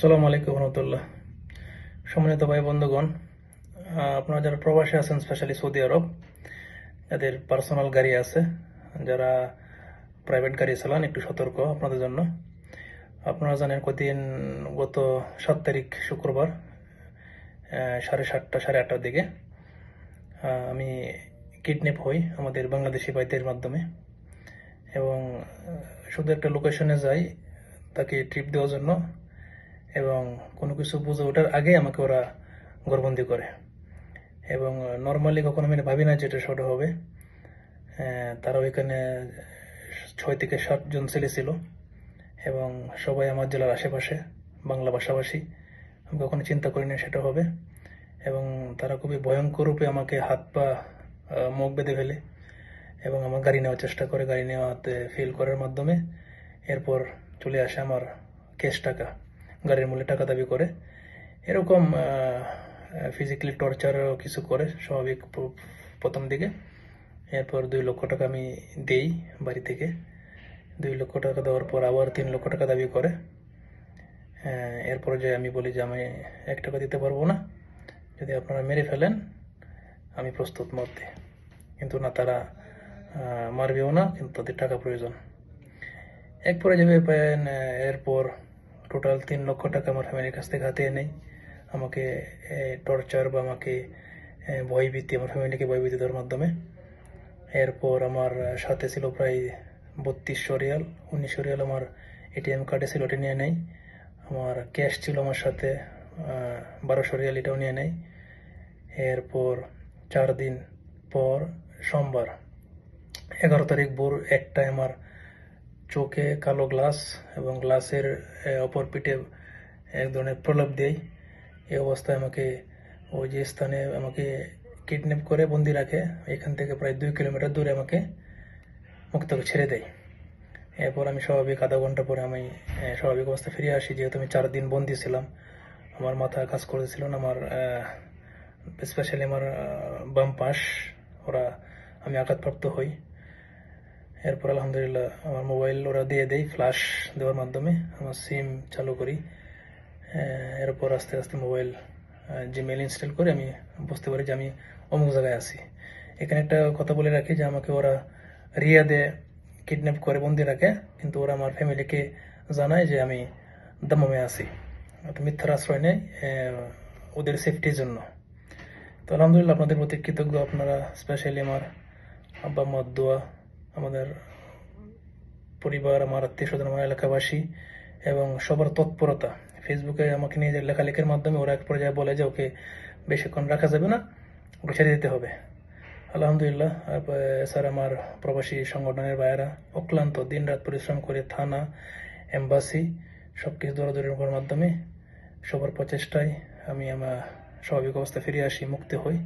সালাম আলাইকুম রহমতুল্লাহ। সম্মানিত ভাই বন্ধুগণ আপনারা যারা প্রবাসী আছেন স্পেশালি সৌদি আরব, যাদের পার্সোনাল গাড়ি আছে, যারা প্রাইভেট গাড়ি চালান, একটু সতর্ক আপনাদের জন্য। আপনারা জানেন কদিন, গত সাত তারিখ শুক্রবার সাড়ে সাতটা, সাড়ে আটটার দিকে আমি কিডন্যাপ হই আমাদের বাংলাদেশি ভাইদের মাধ্যমে। এবং শুধু একটা লোকেশনে যাই, তাকে ট্রিপ দেওয়ার জন্য এবং কোনো কিছু বুঝে ওঠার আগে আমাকে ওরা গরবন্দি করে। এবং নর্মালি কখনো আমি ভাবি না যে এটা শর্ট হবে। তারা ওইখানে ছয় থেকে সাতজন ছেলে ছিল। এবং সবাই আমার জেলার আশেপাশে, বাংলা ভাষাভাষী। আমি কখনো চিন্তা করিনি সেটা হবে। এবং তারা খুবই ভয়ঙ্কর রূপে আমাকে হাত পা মুখ বেঁধে ফেলে। এবং আমার গাড়ি নেওয়ার চেষ্টা করে, গাড়ি নেওয়াতে ফেল করার মাধ্যমে। এরপর চলে আসে আমার ক্যাশ টাকা। গাড়ির মূল্যে টাকা দাবি করে। এরকম ফিজিক্যালি টর্চারও কিছু করে স্বাভাবিক প্রথম দিকে। এরপর দুই লক্ষ টাকা আমি দেই বাড়ি থেকে। দুই লক্ষ টাকা দেওয়ার পর আবার তিন লক্ষ টাকা দাবি করে। এরপর যে আমি বলি যে আমি এক টাকা দিতে পারব না, যদি আপনারা মেরে ফেলেন, আমি প্রস্তুত মরতে। কিন্তু না, তারা মারবেও না, কিন্তু তাদের টাকা প্রয়োজন। এরপরে যাবে এরপর টোটাল তিন লক্ষ টাকা আমার ফ্যামিলির কাছ থেকে হাতিয়ে নেই আমাকে টর্চার বা আমাকে ভয়ভীতি, আমার ফ্যামিলিকে ভয়ভীতি দেওয়ার মাধ্যমে। এরপর আমার সাথে ছিল প্রায় বত্রিশশো রিয়াল, উনিশশো রিয়াল আমার এটিএম কার্ডে ছিল, ওটা নিয়ে নেই আমার ক্যাশ ছিল আমার সাথে বারোশো রিয়াল এটাও নিয়ে নেই এরপর চার দিন পর সোমবার, এগারো তারিখ ভোর একটায় আমার চোখে কালো গ্লাস এবং গ্লাসের অপর পিঠে এক ধরনের প্রলাপ দেয়। এই অবস্থায় আমাকে ওই যে স্থানে আমাকে কিডন্যাপ করে বন্দি রাখে। এখান থেকে প্রায় দুই কিলোমিটার দূরে আমাকে মুক্ত ছেড়ে দেয়। এরপর আমি স্বাভাবিক আধা ঘণ্টা পরে আমি স্বাভাবিক অবস্থা ফিরে আসি। যেহেতু আমি চার দিন বন্দি ছিলাম, আমার মাথা কাজ করেছিল না, আমার স্পেশালি আমার বাম পাশ, ওরা আমি আঘাতপ্রাপ্ত হই। এরপর আলহামদুলিল্লাহ আমার মোবাইল ওরা দিয়ে দেয় ফ্ল্যাশ দেওয়ার মাধ্যমে। আমার সিম চালু করি। এরপর আস্তে আস্তে মোবাইল জিমেল ইনস্টল করে আমি বুঝতে পারি যে আমি অমুক জায়গায় আছি। এখানে একটা কথা বলে রাখি যে আমাকে ওরা রিয়াদে কিডন্যাপ করে বন্দি রাখে। কিন্তু ওরা আমার ফ্যামিলিকে জানায় যে আমি দামামে আছি। মিথ্যার আশ্রয় আহ, ওদের সেফটির জন্য। তো আলহামদুলিল্লাহ আপনাদের প্রতি কৃতজ্ঞ। আপনারা স্পেশালি আমার আব্বা আম্মার দোয়া আমাদের পরিবার, আমার আত্মীয় স্বজন, আমার এলাকাবাসী এবং সবার তৎপরতা। ফেসবুকে আমাকে নিয়ে লেখালেখির মাধ্যমে ওরা এক পর্যায়ে বলে যে ওকে বেশিক্ষণ রাখা যাবে না, ওকে ছেড়ে দিতে হবে। আলহামদুলিল্লাহ স্যার, আমার প্রবাসী সংগঠনের বাইরা অক্লান্ত দিনরাত পরিশ্রম করে থানা, এম্বাসি সব কিছু দৌড়াদৌড়ি করার মাধ্যমে সবার প্রচেষ্টায় আমি আমার স্বাভাবিক অবস্থা ফিরে আসি, মুক্তি হই।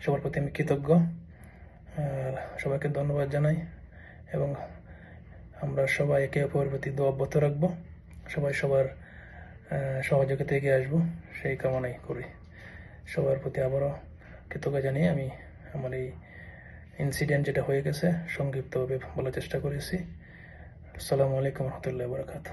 সবার প্রতি আমি কৃতজ্ঞ। সবাইকে ধন্যবাদ জানাই। এবং আমরা সবাই একে অপরের প্রতি দোয়া অব্যাহত রাখব। সবাই সবার সহযোগিতা এগিয়ে আসব। সেই কামনাই করি। সবার প্রতি আবারও কৃতজ্ঞ জানিয়ে আমি আমার এই ইনসিডেন্ট যেটা হয়ে গেছে, সংক্ষিপ্তভাবে বলার চেষ্টা করেছি। আসসালামু আলাইকুম রহমতুল্লাহ বরকাত